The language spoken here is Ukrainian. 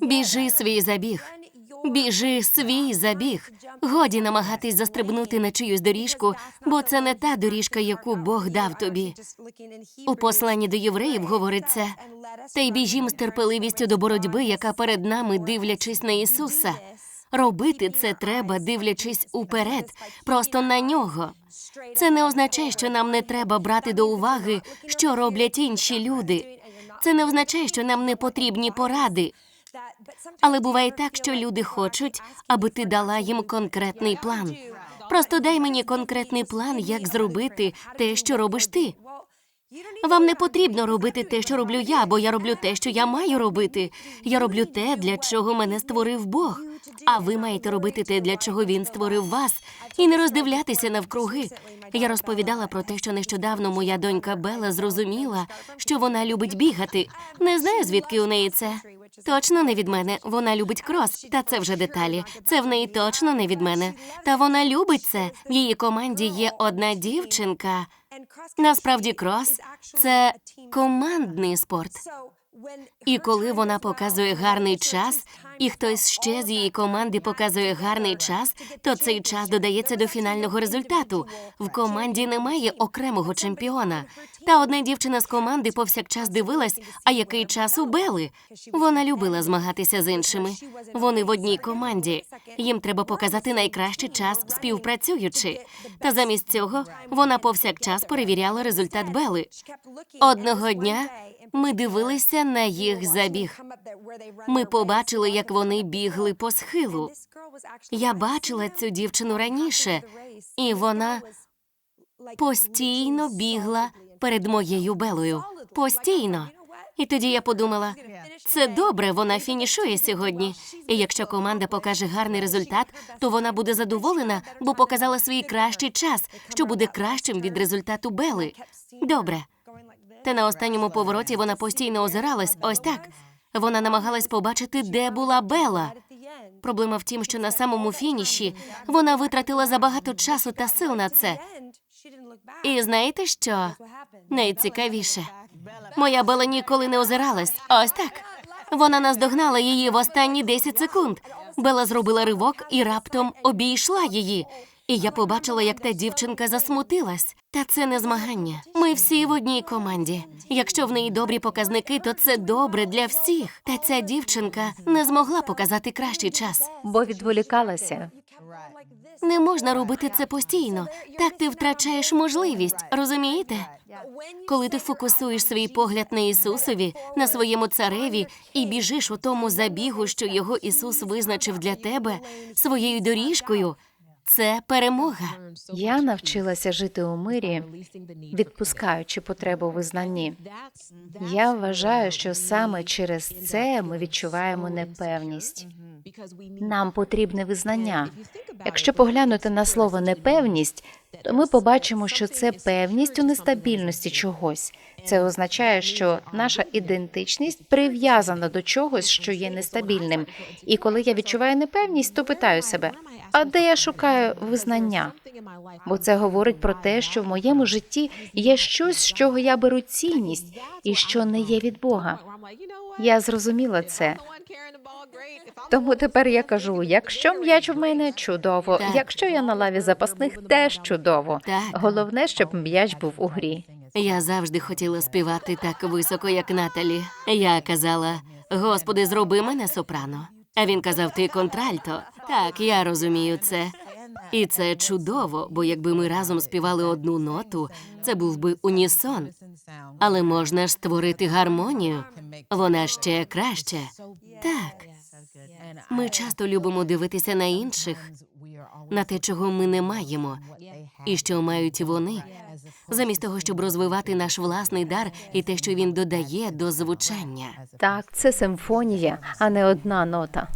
Біжи свій забіг. Біжи свій забіг. Годі намагатись застрибнути на чиюсь доріжку, бо це не та доріжка, яку Бог дав тобі. У посланні до євреїв говориться та й біжім з терпеливістю до боротьби, яка перед нами, дивлячись на Ісуса. Робити це треба, дивлячись уперед, просто на нього. Це не означає, що нам не треба брати до уваги, що роблять інші люди. Це не означає, що нам не потрібні поради. Але буває так, що люди хочуть, аби ти дала їм конкретний план. Просто дай мені конкретний план, як зробити те, що робиш ти. Вам не потрібно робити те, що роблю я, бо я роблю те, що я маю робити. Я роблю те, для чого мене створив Бог. А ви маєте робити те, для чого він створив вас, і не роздивлятися навкруги. Я розповідала про те, що нещодавно моя донька Бела зрозуміла, що вона любить бігати. Не знаю, звідки у неї це. Точно не від мене. Вона любить крос, та це вже деталі. Це в неї точно не від мене. Та вона любить це. В її команді є одна дівчинка. Насправді, крос це командний спорт. І коли вона показує гарний час, і хтось ще з її команди показує гарний час, то цей час додається до фінального результату. В команді немає окремого чемпіона. Та одна дівчина з команди повсякчас дивилась, а який час у Бели. Вона любила змагатися з іншими. Вони в одній команді. Їм треба показати найкращий час співпрацюючи. Та замість цього вона повсякчас перевіряла результат Бели. Одного дня ми дивилися на їх забіг. Ми побачили, як вони бігли по схилу. Я бачила цю дівчину раніше, і вона постійно бігла перед моєю белою. Постійно. І тоді я подумала, це добре, вона фінішує сьогодні. І якщо команда покаже гарний результат, то вона буде задоволена, бо показала свій кращий час, що буде кращим від результату Бели. Добре. Та на останньому повороті вона постійно озиралась. Ось так. Вона намагалась побачити, де була Бела. Проблема в тім, що на самому фініші вона витратила забагато часу та сил на це. І знаєте що? Найцікавіше. Моя Бела ніколи не озиралась. Ось так. Вона наздогнала її в останні 10 секунд. Бела зробила ривок і раптом обійшла її. І я побачила, як та дівчинка засмутилась. Та це не змагання. Ми всі в одній команді. Якщо в неї добрі показники, то це добре для всіх. Та ця дівчинка не змогла показати кращий час. бо відволікалася. Не можна робити це постійно. Так ти втрачаєш можливість, розумієте? Коли ти фокусуєш свій погляд на Ісусові, на своєму цареві і біжиш у тому забігу, що його Ісус визначив для тебе своєю доріжкою, це перемога. Я навчилася жити у мирі, відпускаючи потребу визнанні. Я вважаю, що саме через це ми відчуваємо непевність. Нам потрібне визнання. Якщо поглянути на слово непевність, то ми побачимо, що це певність у нестабільності чогось. Це означає, що наша ідентичність прив'язана до чогось, що є нестабільним. І коли я відчуваю непевність, то питаю себе: а де я шукаю визнання? Бо це говорить про те, що в моєму житті є щось, з чого я беру цінність, і що не є від Бога. Я зрозуміла це. Тому тепер я кажу: якщо м'яч в мене чудово, якщо я на лаві запасних, теж чудово. Так. Головне, щоб м'яч був у грі. Я завжди хотіла співати так високо, як Наталі. Я казала: Господи, зроби мене сопрано. А він казав, ти контральто. Так, я розумію це. І це чудово, бо якби ми разом співали одну ноту, це був би унісон. Але можна ж створити гармонію. Вона ще краще. Так. Ми часто любимо дивитися на інших, на те, чого ми не маємо, і що мають вони, замість того, щоб розвивати наш власний дар і те, що він додає до звучання. Так, це симфонія, а не одна нота.